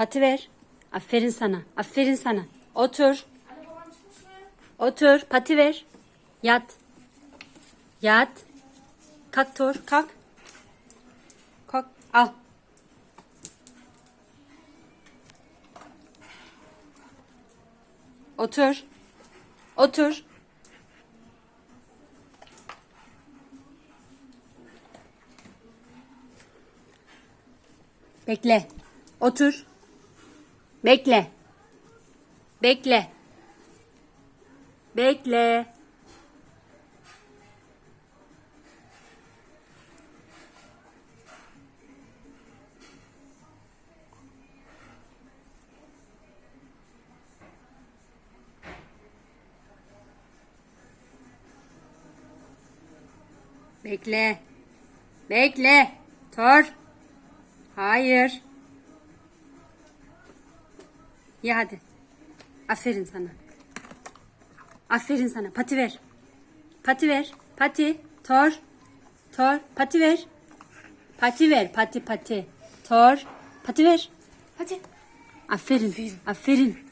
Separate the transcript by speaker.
Speaker 1: Pati ver. Aferin sana. Aferin sana. Otur. Otur. Pati ver. Yat. Yat. Kalk Tor. Kalk. Kalk. Al. Otur. Otur. Bekle. Otur. Bekle. Bekle. Bekle. Bekle. Bekle. Tor. Hayır. Ya hadi. Aferin sana. Aferin sana. Pati ver. Pati ver. Pati. Tor. Tor. Pati ver. Pati ver. Pati pati. Tor. Pati ver.
Speaker 2: Hadi.
Speaker 1: Aferin. Aferin.